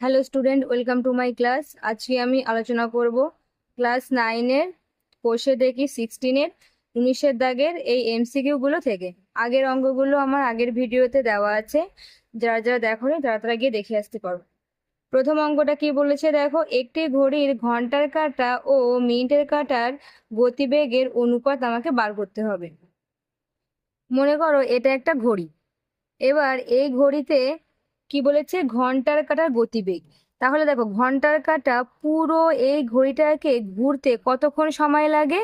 Hello student welcome to my class আজকে আমি আলোচনা করব ক্লাস নাইনের কোষে দেখি সিক্সটিনের উনিশের দাগের এই এমসিকিউগুলো থেকে। আগের অঙ্কগুলো আমার আগের ভিডিওতে দেওয়া আছে। যারা যারা দেখোনি, তারা তারা গিয়ে দেখে আসতে পারো প্রথম অঙ্কটা কি বলেছে দেখো, একটি ঘড়ির ঘণ্টার কাটা ও মিনিটের কাটার গতিবেগের অনুপাত আমাকে বার করতে হবে। মনে করো এটা একটা ঘড়ি। এবার এই ঘড়িতে কি বলেছে? ঘণ্টার কাটার গতিবেগ। তাহলে দেখো, ঘণ্টার কাটা পুরো এই ঘড়িটাকে ঘুরতে কতক্ষণ সময় লাগে?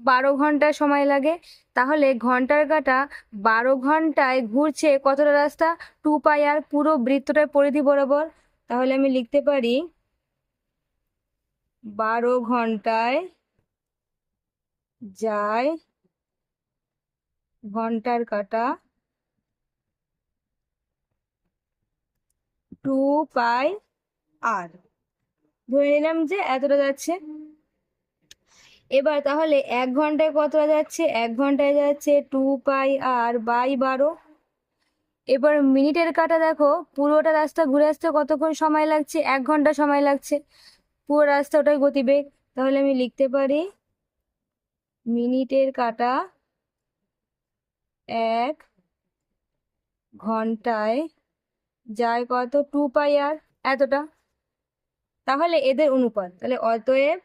বারো ঘণ্টা সময় লাগে। তাহলে ঘণ্টার কাটা বারো ঘন্টায় ঘুরছে কতটা রাস্তা? টু পাই আর পুরো বৃত্তটার পরিধি বরাবর। তাহলে আমি লিখতে পারি বারো ঘন্টায় যায় ঘণ্টার কাঁটা টু পাই আর। ধরে নিলাম যে এতটা যাচ্ছে। এবার তাহলে এক ঘন্টায় কতটা যাচ্ছে? এক ঘন্টায় যাচ্ছে টু পাই আর বাই বারো। এবার মিনিটের কাটা দেখো, পুরোটা রাস্তা ঘুরে আসতে কতক্ষণ সময় লাগছে? এক ঘণ্টা সময় লাগছে। পুরো রাস্তা ওটাই গতিবেগ। তাহলে আমি লিখতে পারি, মিনিটের কাটা এক ঘন্টায় যায় কত? টু পাই আর এতটা। তাহলে এদের অনুপাত, তাহলে অতএব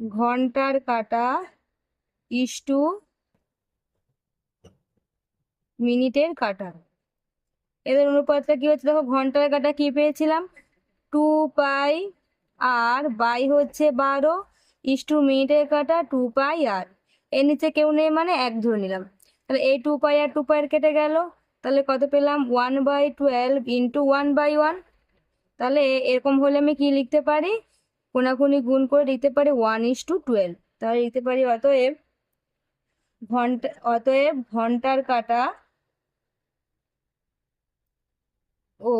ঘণ্টার কাটা ইস টু মিনিটের কাটা। এদের অনুপাতটা কি হচ্ছে? দেখো, ঘণ্টার কাটা কি পেয়েছিলাম? টু পাই আর বাই হচ্ছে বারো ইস টু মিনিটের কাটা টু পাই আর এর নিচে কেউ নেই মানে এক ধরে নিলাম। তাহলে এই টু পাই আর টু পাই কেটে গেল। তাহলে কত পেলাম? One by twelve into one by one তাহলে এরকম হলে আমি কি লিখতে পারি? কোনাকুনি গুণ করে লিখতে পারি ওয়ান ইস টু টুয়েলভ তাহলে লিখতে পারি অতএব ঘণ্টা, অতএব ঘণ্টার কাটা ও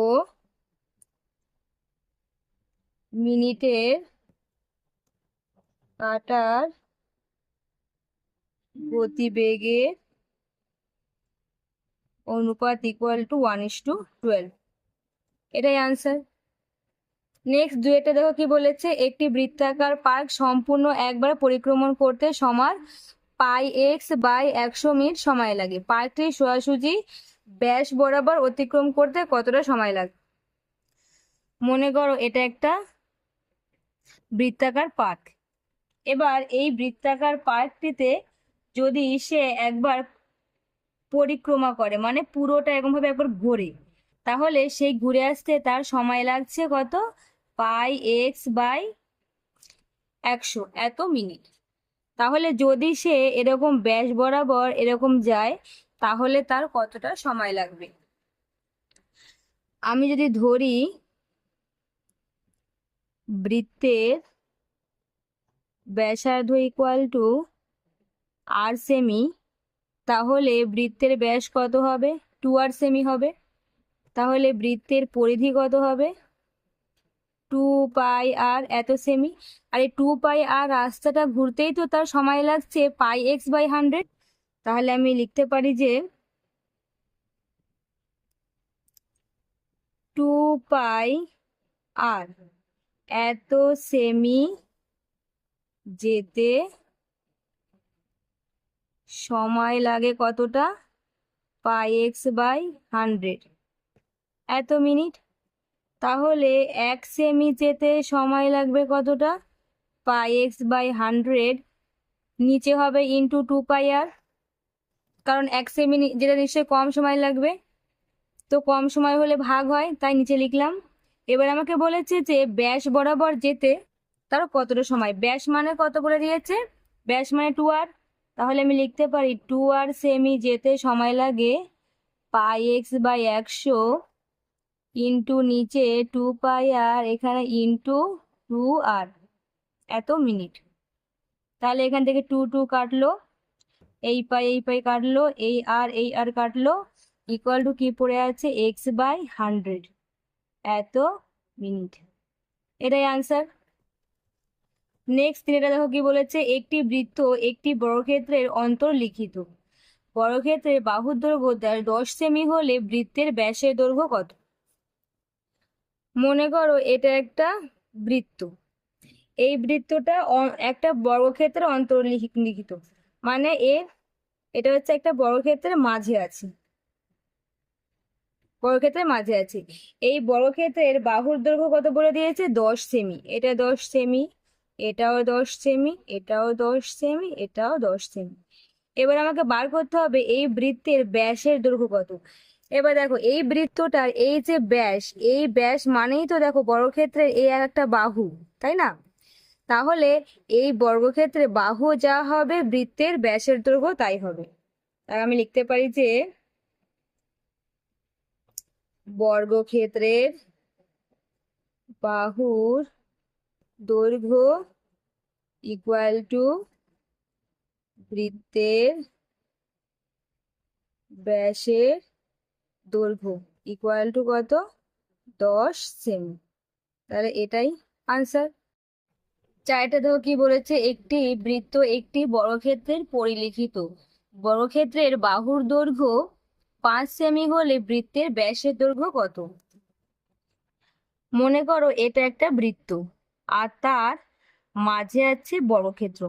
মিনিটের কাটার গতিবেগের অনুপাত equal to one is to twelve এটাই আনসার নেক্সট দুয়েটা দেখো কি বলেছে? একটি বৃত্তাকার পার্ক সম্পূর্ণ একবার পরিক্রমণ করতে সমান পাই এক্স বাই একশো মিনিট সময় লাগে। পার্কটি সোজাসুজি ব্যাস বরাবর অতিক্রম করতে কতটা সময় লাগে? মনে করো এটা একটা বৃত্তাকার পার্ক। এবার এই বৃত্তাকার পার্কটিতে যদি সে একবার পরিক্রমা করে মানে পুরোটা এরকমভাবে একবার ঘোরে। তাহলে সেই ঘুরে আসতে তার সময় লাগছে কত? পাই এক্স বাই একশো, এত মিনিট। তাহলে যদি সে এরকম ব্যাস বরাবর এরকম যায়, তাহলে তার কতটা সময় লাগবে? আমি যদি ধরি বৃত্তের ব্যাসার্ধ ইকুয়াল টু আর সেমি তাহলে বৃত্তের ব্যাস কত হবে? টু আর সেমি হবে। তাহলে বৃত্তের পরিধি কত হবে? টু পাই আর এত সেমি আর এই টু পাই আর রাস্তাটা ঘুরতেই তো তার সময় লাগছে পাই এক্স বাই হান্ড্রেড তাহলে আমি লিখতে পারি যে টু পাই আর এত সেমি যেতে সময় লাগে কতটা? Pi x by hundred. এত মিনিট? তাহলে এক সেমি যেতে সময় লাগবে কতটা? পাই এক্স বাই হান্ড্রেড নিচে হবে ইন্টু টু পাই আর। কারণ এক সেমি যেটা নিশ্চয়ই কম সময় লাগবে। তো কম সময় হলে ভাগ হয়, তাই নিচে লিখলাম। এবার আমাকে বলেছে যে ব্যাস বরাবর যেতে তার কতটা সময়? ব্যাস মানে কত করে দিয়েছে? ব্যাস মানে টু আর। তাহলে আমি লিখতে পারি টু আর সেমি যেতে সময় লাগে পাই এক্স বাই একশো ইন্টু নিচে টু পাই আর এখানে ইন্টু টু আর এত মিনিট তাহলে এখান থেকে টু টু কাটলো, এই পাই এই পাই কাটলো, এই আর এই আর কাটলো ইকুয়াল টু কি পড়ে আছে? এক্স বাই হান্ড্রেড এত মিনিট এটাই আনসার নেক্সট তিনটা দেখো কি বলেছে? একটি বৃত্ত একটি বর্গক্ষেত্রের অন্তর্লিখিত বর্গক্ষেত্রের বাহুর দৈর্ঘ্য দশ সেমি হলে বৃত্তের ব্যাসের দৈর্ঘ্য কত? মনে করো এটা একটা বৃত্ত। এই বৃত্তটা একটা বর্গক্ষেত্রে অন্তর্লিখিত মানে এর এটা হচ্ছে একটা বর্গক্ষেত্রের মাঝে আছে। বর্গক্ষেত্রের মাঝে আছে। এই বর্গক্ষেত্রের বাহুর দৈর্ঘ্য কত বলে দিয়েছে? দশ সেমি। এটা দশ সেমি। এটাও দশ সেমি এটাও দশ সেমি এটাও দশ সেমি এবার আমাকে বার করতে হবে এই বৃত্তের ব্যাসের দৈর্ঘ্য কত। এবার দেখো, এই বৃত্তটার এই যে ব্যাস, এই ব্যাস মানেই তো দেখো বর্গক্ষেত্রের এই একটা বাহু, তাই না? তাহলে এই বর্গক্ষেত্রে বাহু যা হবে, বৃত্তের ব্যাসের দৈর্ঘ্য তাই হবে। তাই আমি লিখতে পারি যে বর্গক্ষেত্রের বাহুর দৈর্ঘ্য ইকুয়াল টু বৃত্তের ব্যাসের দৈর্ঘ্য ইকুয়াল টু কত? দশ সেমি তাহলে এটাই আনসার চারটা দেখো কি বলেছে? একটি বৃত্ত একটি বর্গক্ষেত্রের পরিলিখিত। বর্গক্ষেত্রের বাহুর দৈর্ঘ্য পাঁচ সেমি হলে বৃত্তের ব্যাসের দৈর্ঘ্য কত? মনে করো এটা একটা বৃত্ত। আর তার মাঝে আছে বর্গক্ষেত্র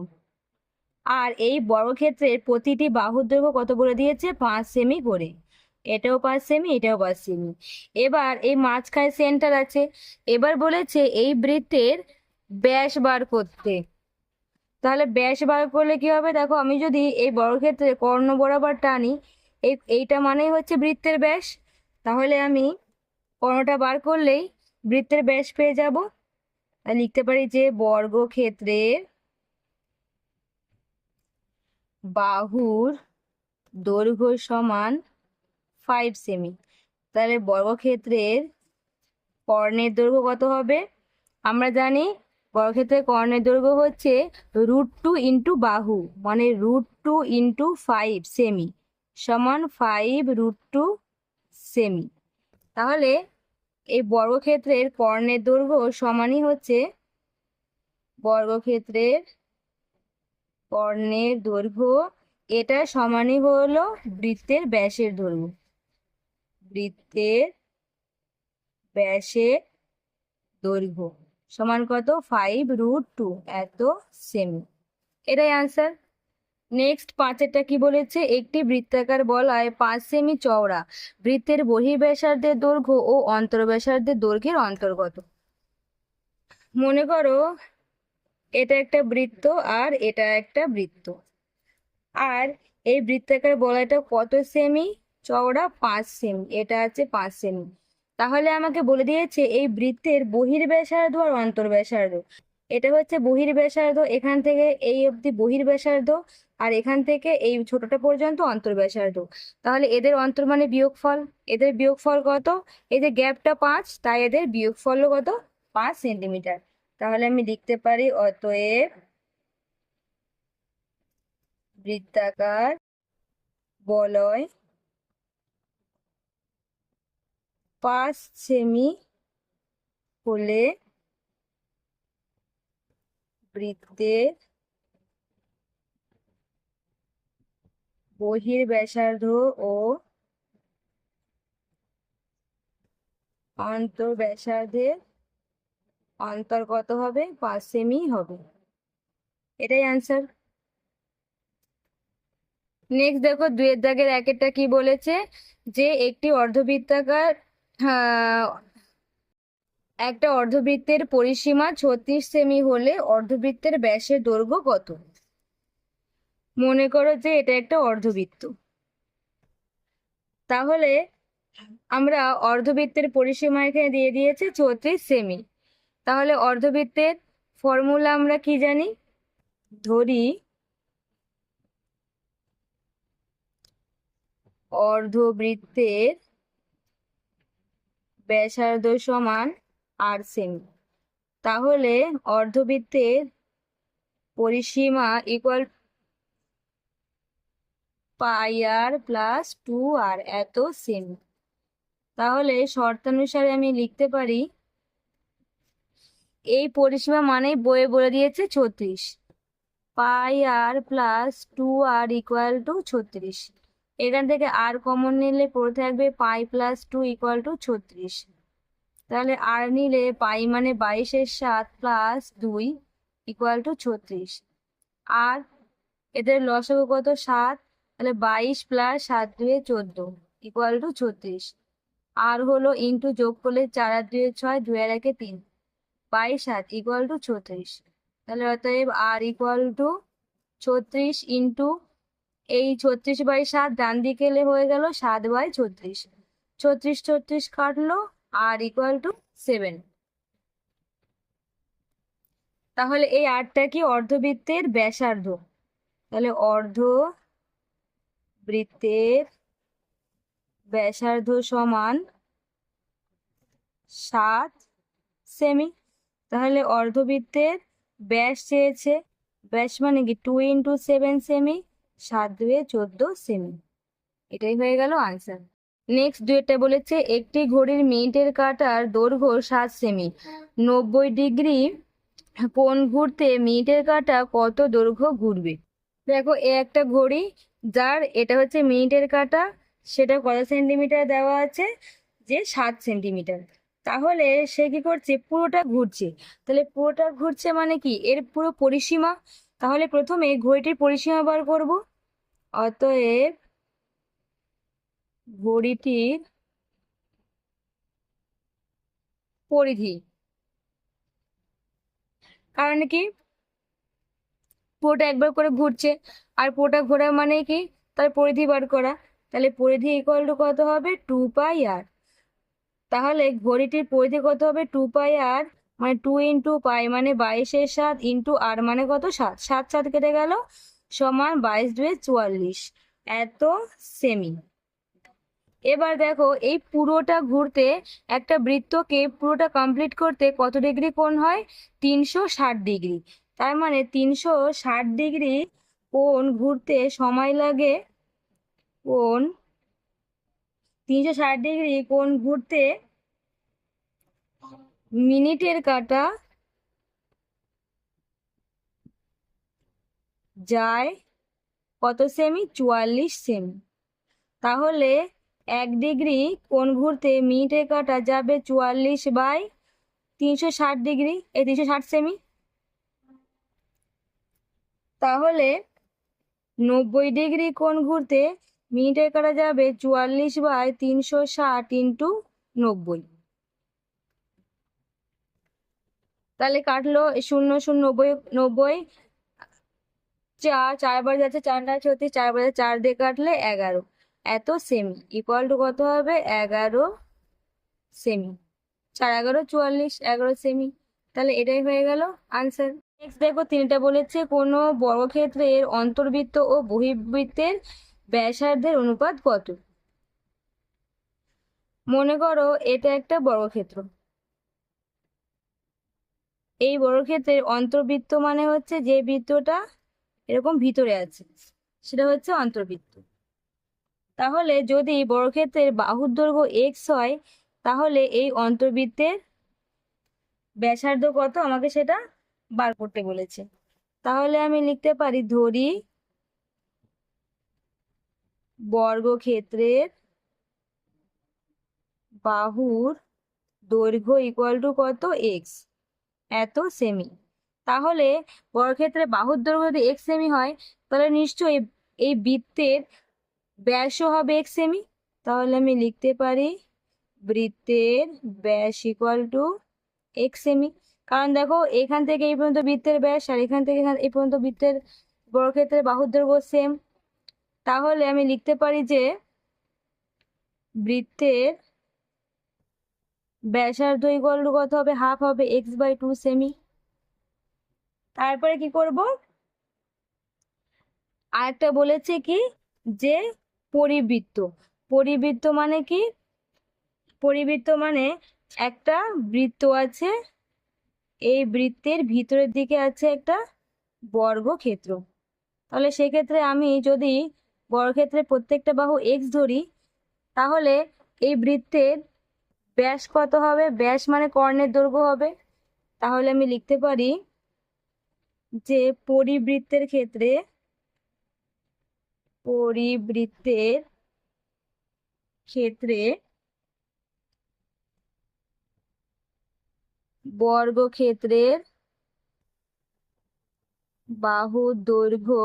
আর এই বর্গক্ষেত্রের প্রতিটি বাহুর দৈর্ঘ্য কত বলে দিয়েছে? পাঁচ সেমি করে। এটাও পাঁচ সেমি, এটাও পাঁচ সেমি। এবার এই মাঝখানে সেন্টার আছে। এবার বলেছে এই বৃত্তের ব্যাস বার করতে। তাহলে ব্যাস বার করলে কি হবে? দেখো, আমি যদি এই বর্গক্ষেত্রে কর্ণ বরাবর টানি, এই, এইটা মানেই হচ্ছে বৃত্তের ব্যাস। তাহলে আমি কর্ণটা বার করলেই বৃত্তের ব্যাস পেয়ে যাব। লিখতে পারি যে বর্গক্ষেত্রের বাহুর দৈর্ঘ্য সমান ফাইভ সেমি তাহলে বর্গক্ষেত্রের কর্ণের দৈর্ঘ্য কত হবে? আমরা জানি বর্গক্ষেত্রের কর্ণের দৈর্ঘ্য হচ্ছে রুট টু ইন্টু বাহু মানে root two into five cm সমান ফাইভ রুট টু সেমি তাহলে এই বর্গক্ষেত্রের কর্ণের দৈর্ঘ্য সমানই হচ্ছে বর্গক্ষেত্রের কর্ণের দৈর্ঘ্য। এটা সমানই হলো বৃত্তের ব্যাসের দৈর্ঘ্য। বৃত্তের ব্যাসের দৈর্ঘ্য। সমান কত? ফাইভ রুট টু এত সেমি এটাই আনসার নেক্সট পাঁচেরটা কি বলেছে? একটি বৃত্তাকার বলয় পাঁচ সেমি চওড়া। বৃত্তের বহির্ব্যাসার্ধের দৈর্ঘ্য ও অন্তর্ব্যাসার্ধের দৈর্ঘ্যের অন্তর্গত। মনে করো, এটা একটা বৃত্ত আর এটা একটা বৃত্ত। আর এই বৃত্তাকার বলয়টা কত সেমি চওড়া পাঁচ সেমি এটা আছে পাঁচ সেমি তাহলে আমাকে বলে দিয়েছে, এই বৃত্তের বহির্ব্যাসার্ধ আর অন্তর্ব্যাসার্ধ। এটা হচ্ছে বহির্ব্যাসার্ধ, এখান থেকে এই অবধি বহির্ব্যাসার্ধ। আর এখান থেকে এই ছোটটা পর্যন্ত অন্তর্ব্যাসার্ধ। তাহলে এদের অন্তর মানে বিয়োগফল। এদের বিয়োগফল কত? এদের গ্যাপটা পাঁচ, তাই এদের বিয়োগফল কত? পাঁচ সেন্টিমিটার। তাহলে আমি লিখতে পারি অতএব বৃত্তাকার বলয় পাঁচ সেমি হলে বৃত্তের বহির্ব্যাসার্ধ ও অন্তর্ব্যাসার্ধের অন্তর কত হবে পাঁচ সেমি হবে। এটাই আনসার নেক্সট দেখো দুয়ের দাগের একেরটা কি বলেছে? যে একটি অর্ধবৃত্তাকার আহ, একটা অর্ধবৃত্তের পরিসীমা ছত্রিশ সেমি হলে অর্ধবৃত্তের ব্যাসের দৈর্ঘ্য কত? মনে করো যে এটা একটা অর্ধবৃত্ত। তাহলে আমরা অর্ধবৃত্তের পরিসীমা এখানে দিয়ে দিয়েছে ছত্রিশ সেমি। তাহলে অর্ধবৃত্তের ফর্মুলা আমরা কি জানি? ধরি অর্ধবৃত্তের ব্যাসার্ধ সমান আর সেমি। তাহলে অর্ধবৃত্তের পরিসীমা equal pi r plus two r এত সেমি। তাহলে শর্তানুসারে আমি লিখতে পারি, এই পরিসীমা মানেই বইয়ে বলে দিয়েছে ছত্রিশ। Pi r plus two r equal to ছত্রিশ। এখান থেকে আর কমন নিলে পড়ে থাকবে pi plus two equal to ছত্রিশ। তাহলে আর নিলে পাই মানে বাইশের সাত প্লাস দুই ইকুয়াল টু ছত্রিশ। আর এদের লসাগু কত? সাত। তাহলে বাইশ প্লাস সাত দুয়ে চোদ্দ ইকুয়াল টু ছত্রিশ। আর হলো ইন্টু যোগ করলে চার আর দুয়ে ছয় দুই আর একে তিন। বাইশ সাত ইকুয়াল টু ছত্রিশ। তাহলে অতএব আর ইকুয়াল টু ছত্রিশ ইন্টু এই ছত্রিশ বাই সাত ডান দিকে এলে হয়ে গেল সাত বাই ছত্রিশ। ছত্রিশ ছত্রিশ কাটলো আর ইকুয়াল টু সেভেন তাহলে এই আটটা কি অর্ধবৃত্তের ব্যাসার্ধ? তাহলে অর্ধ বৃত্তের ব্যাসার্ধ সমান সাত সেমি তাহলে অর্ধবৃত্তের ব্যাস চেয়েছে। ব্যাস মানে কি? টু ইন্টু সেভেন সেমি সাত দুয়ে চোদ্দ সেমি এটাই হয়ে গেল আনসার নেক্সট দুয়েরটা বলেছে, একটি ঘড়ির মিনিটের কাটার দৈর্ঘ্য সাত সেমি নব্বই ডিগ্রি কোণ ঘুরতে মিনিটের কাটা কত দৈর্ঘ্য ঘুরবে? দেখো, এ একটা ঘড়ি যার এটা হচ্ছে মিনিটের কাটা, সেটা কত সেন্টিমিটার দেওয়া আছে? যে সাত সেন্টিমিটার। তাহলে সে কি করছে? পুরোটা ঘুরছে। তাহলে পুরোটা ঘুরছে মানে কি? এর পুরো পরিসীমা। তাহলে প্রথমে ঘড়িটির পরিসীমা বার করব। অতএব ঘড়িটির পরিধি। কারণ কি? পুরোটা একবার করে ঘুরছে। আর পুরোটা ঘোরা মানে কি? তার পরিধি বার করা। তাহলে পরিধি ইকুয়াল টু কত হবে? টু পাই আর তাহলে ঘড়িটির পরিধি কত হবে? টু পাই আর মানে টু ইন্টু পাই মানে বাইশের সাত ইন্টু আর মানে কত? সাত। সাত সাত কেটে গেল সমান বাইশ দুয়ে চুয়াল্লিশ। এত সেমি এবার দেখো, এই পুরোটা ঘুরতে একটা বৃত্তকে পুরোটা কমপ্লিট করতে কত ডিগ্রি কোণ হয়? তিনশো ষাট ডিগ্রি তার মানে তিনশো ষাট ডিগ্রি কোণ ঘুরতে সময় লাগে কোণ তিনশো ষাট ডিগ্রি কোণ ঘুরতে মিনিটের কাটা যায় কত সেমি? চুয়াল্লিশ সেমি। তাহলে এক ডিগ্রি কোণ ঘুরতে মিনিটের কাটা যাবে চুয়াল্লিশ বাই তিনশো ষাট ডিগ্রি। এই তিনশো ষাট সেমি? তাহলে নব্বই ডিগ্রি কোণ ঘুরতে মিনিটের কাটা যাবে চুয়াল্লিশ বাই তিনশো ষাট ইন্টু নব্বই। তাহলে কাটলো শূন্য শূন্য নব্বই নব্বই, চার চারবার যাচ্ছে, চার না ছত্রিশ চারবার চার দিয়ে কাটলে এগারো। এত সেমি ইকুয়াল টু কত হবে? এগারো সেমি চার, এগারো, চুয়াল্লিশ, এগারো সেমি তাহলে এটাই হয়ে গেল আনসার নেক্সট দেখো, তিনটা বলেছে, কোনো বর্গক্ষেত্রের অন্তর্বৃত্ত ও বহির্বৃত্তের ব্যাসার্ধের অনুপাত কত? মনে করো এটা একটা বর্গক্ষেত্র। এই বর্গক্ষেত্রের অন্তর্বৃত্ত মানে হচ্ছে যে বৃত্তটা এরকম ভিতরে আছে, সেটা হচ্ছে অন্তর্বৃত্ত। তাহলে যদি বর্গক্ষেত্রের বাহুর দৈর্ঘ্য এক্স হয়, তাহলে এই অন্তর্বৃত্তের ব্যাসার্ধ কত? আমাকে সেটা বার করতে বলেছে। তাহলে আমি লিখতে পারি ধরি বর্গক্ষেত্রের বাহুর দৈর্ঘ্য ইকুয়াল টু কত? এক্স এত সেমি তাহলে বর্গক্ষেত্রে বাহুর দৈর্ঘ্য যদি এক্স সেমি হয়, তাহলে নিশ্চয়ই এই বৃত্তের ব্যাসও হবে এক সেমি তাহলে আমি লিখতে পারি বৃত্তের ব্যাস ইকুয়াল টু এক সেমি কারণ দেখো, এখান থেকে এই পর্যন্ত বৃত্তের ব্যাস আর এখান থেকে এই পর্যন্ত বৃত্তের বর্গক্ষেত্রের বাহুর দৈর্ঘ্য সেম তাহলে আমি লিখতে পারি যে বৃত্তের ব্যাসার্ধ ইকুয়াল টু কত হবে? হাফ হবে এক্স বাই টু সেমি তারপরে কি করব? আরেকটা বলেছে কি? যে পরিবৃত্ত। পরিবৃত্ত মানে কি? পরিবৃত্ত মানে একটা বৃত্ত আছে এই বৃত্তের ভিতরের দিকে আছে একটা বর্গক্ষেত্র। তাহলে সেক্ষেত্রে আমি যদি বর্গক্ষেত্রে প্রত্যেকটা বাহু এক্স ধরি, তাহলে এই বৃত্তের ব্যাস কত হবে? ব্যাস মানে কর্ণের দৈর্ঘ্য হবে। তাহলে আমি লিখতে পারি যে পরিবৃত্তের ক্ষেত্রে পরিবৃত্তের ক্ষেত্রে বর্গক্ষেত্রের বাহু দৈর্ঘ্য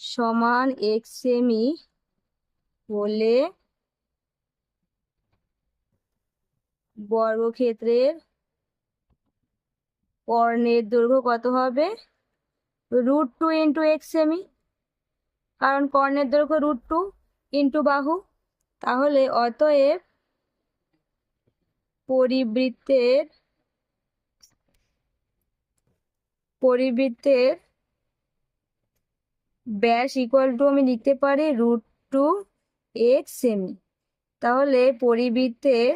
সমান এক সেমি হলে বর্গক্ষেত্রের কর্ণের দৈর্ঘ্য কত হবে? রুট টু ইন্টু এক্স সেমি কারণ কর্ণের দৈর্ঘ্য রুট টু ইন্টু বাহু। তাহলে অতএব পরিবৃত্তের পরিবৃত্তের ব্যাস ইকুয়াল টু আমি লিখতে পারি রুট টু এক্স সেমি তাহলে পরিবৃত্তের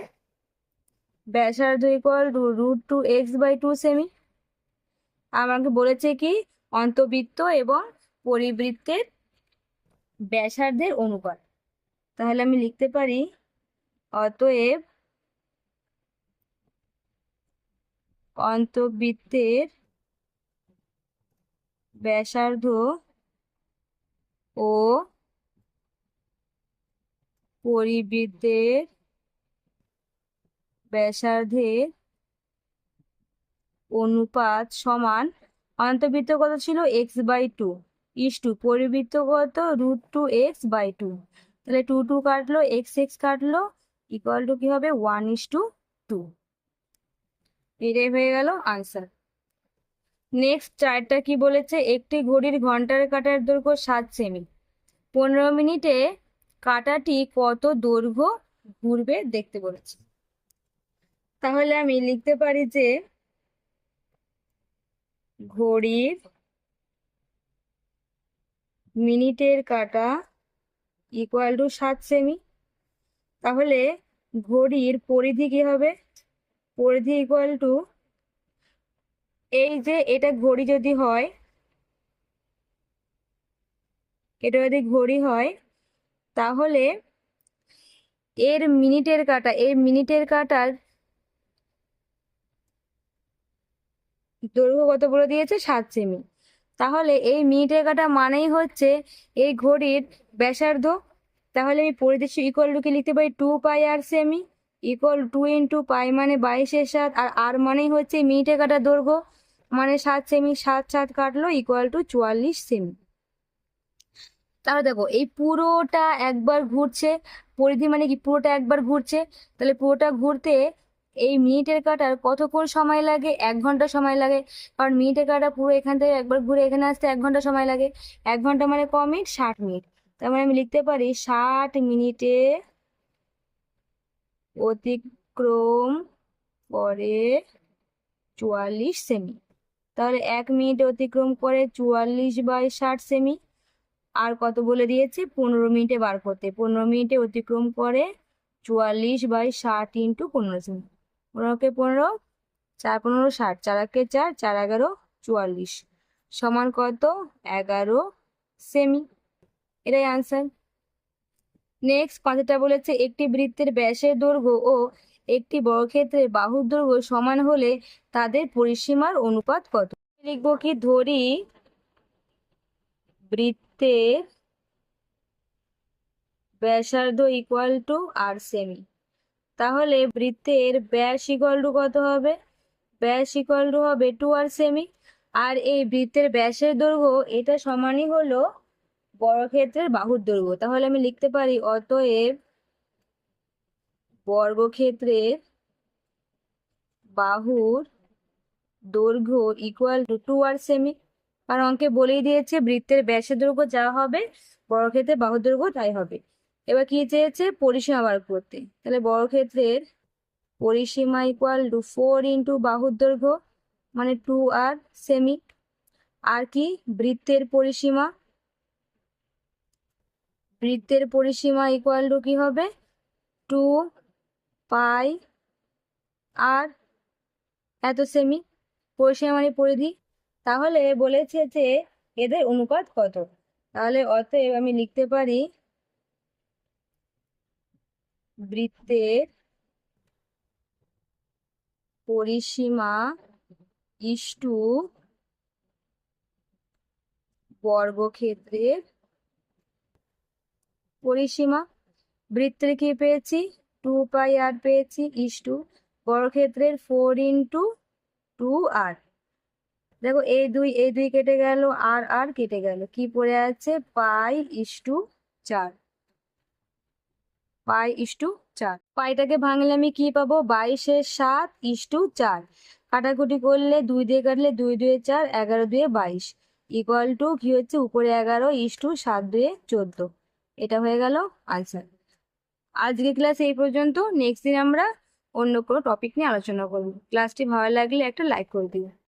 ব্যাসার্ধ equal to root two x by two semi আমাকে বলেছে কি? অন্তবৃত্ত এবং পরিবৃত্তের ব্যাসার্ধের অনুপাত। তাহলে আমি লিখতে পারি অতএব অন্তবৃত্তের ব্যাসার্ধ ও পরিবৃত্তের ব্যাসার্ধের অনুপাত সমান অন্তবৃত্ত কত ছিল x by two is to পরিবৃত্ত কত root two x by two তাহলে টু টু কাটলো এক্স এক্স কাটলো ইকুয়াল টু কি হবে? ওয়ান ইস টু টু এটাই হয়ে গেল আনসার নেক্সট চারটা কি বলেছে? একটি ঘড়ির ঘণ্টার কাটার দৈর্ঘ্য সাত সেমি। পনেরো মিনিটে কাঁটাটি কত দৈর্ঘ্য ঘুরবে দেখতে বলেছে। তাহলে আমি লিখতে পারি যে ঘড়ির মিনিটের কাটা ইকুয়াল টু সাত সেমি। তাহলে ঘড়ির পরিধি কি হবে? পরিধি ইকুয়াল টু এই যে এটা ঘড়ি যদি হয়, এটা যদি ঘড়ি হয়, তাহলে এর মিনিটের কাটা, এর মিনিটের কাটার দৈর্ঘ্য কত বলে দিয়েছে? সাত সেমি। তাহলে এই মিনিটের কাটা মানেই হচ্ছে এই ঘড়ির ব্যাসার্ধ। তাহলে আমি পরিদেশ ইকুয়াল টু লিখতে পারি? টু পাই আর সেমি ইকুয়াল টু ইন্টু পাই মানে বাইশের সাত আর আর মানেই হচ্ছে মিনিটের কাটার দৈর্ঘ্য। মানে সাত সেমি সাত সাত কাটলো ইকুয়াল টু চুয়াল্লিশ সেমি তাহলে দেখো, এই পুরোটা একবার ঘুরছে, পরিধি মানে কি? পুরোটা একবার ঘুরছে, তাহলে পুরোটা ঘুরতে এই মিনিটের কাটার কতক্ষণ সময় লাগে? এক ঘণ্টা সময় লাগে। কারণ মিনিটের কাটা পুরো এখান থেকে একবার ঘুরে এখানে আসতে এক ঘণ্টা সময় লাগে। এক ঘণ্টা মানে ক মিনিট? ষাট মিনিট। তার মানে আমি লিখতে পারি ষাট মিনিটে অতিক্রম করে চুয়াল্লিশ সেমি তাহলে এক মিনিট অতিক্রম করে চুয়াল্লিশ বাই ষাট সেমি আর কত বলে দিয়েছে? পনেরো মিনিটে বার করতে। পনেরো মিনিটে অতিক্রম করে চুয়াল্লিশ বাই ষাট ইন্টু পনেরো সেমি পনেরোকে পনেরো? চার পনেরো ষাট। চার একে চার চার এগারো, চুয়াল্লিশ। সমান কত? এগারো সেমি এটাই আনসার নেক্সট পাঁচটা বলেছে, একটি বৃত্তের ব্যাসের দৈর্ঘ্য ও একটি বর্গক্ষেত্রের বাহুর দৈর্ঘ্য সমান হলে তাদের পরিসীমার অনুপাত কত? লিখব কি ধরি বৃত্তের ব্যাসার্ধ ইকুয়াল টু আর সেমি তাহলে বৃত্তের ব্যাস ইকুয়াল টু কত হবে? ব্যাস ইকুয়াল টু হবে টু আর সেমি আর এই বৃত্তের ব্যাসের দৈর্ঘ্য এটা সমানই হলো বর্গক্ষেত্রের বাহুর দৈর্ঘ্য। তাহলে আমি লিখতে পারি অতএব বর্গক্ষেত্রের বাহুর দৈর্ঘ্য ইকুয়াল টু টু আর সেমি কারণ অঙ্কে বলেই দিয়েছে বৃত্তের ব্যাসের দৈর্ঘ্য যা হবে বর্গক্ষেত্রের বাহুর দৈর্ঘ্য তাই হবে। এবার কি চেয়েছে? পরিসীমা বার করতে। তাহলে বর্গক্ষেত্রের পরিসীমা ইকুয়াল টু ফোর ইন্টু বাহুর দৈর্ঘ্য মানে টু আর সেমি আর কি? বৃত্তের পরিসীমা। বৃত্তের পরিসীমা ইকুয়াল টু কি হবে? টু পাই আর এত সেমি পরিসীমা মানে পরিধি। তাহলে বলেছে যে এদের অনুপাত কত? তাহলে অতএব আমি লিখতে পারি বৃত্তের পরিসীমা ইস্টু বর্গক্ষেত্রের পরিসীমা। বৃত্তের কি পেয়েছি? টু পাই আর পেয়েছি ইস্টু বর্গক্ষেত্রের ফোর ইন্টু টু আর দেখো এই দুই এই দুই কেটে গেল আর আর কেটে গেল। কি পড়ে আছে? পাই ইস টু চার। পাই ইস টু চার। পাইটাকে ভাঙলে আমি কি পাবো? বাইশের সাত ইস টু চার। কাটাকুটি করলে দুই দিয়ে কাটলে দুই দুয়ে চার, এগারো দুয়ে বাইশ। ইকুয়াল টু কি হচ্ছে? উপরে এগারো ইস টু সাত দুয়ে চোদ্দ। এটা হয়ে গেল আনসার আজকে ক্লাস এই পর্যন্ত। নেক্সট দিন আমরা অন্য কোনো টপিক নিয়ে আলোচনা করব। ক্লাসটি ভালো লাগলে একটা লাইক করে দিও।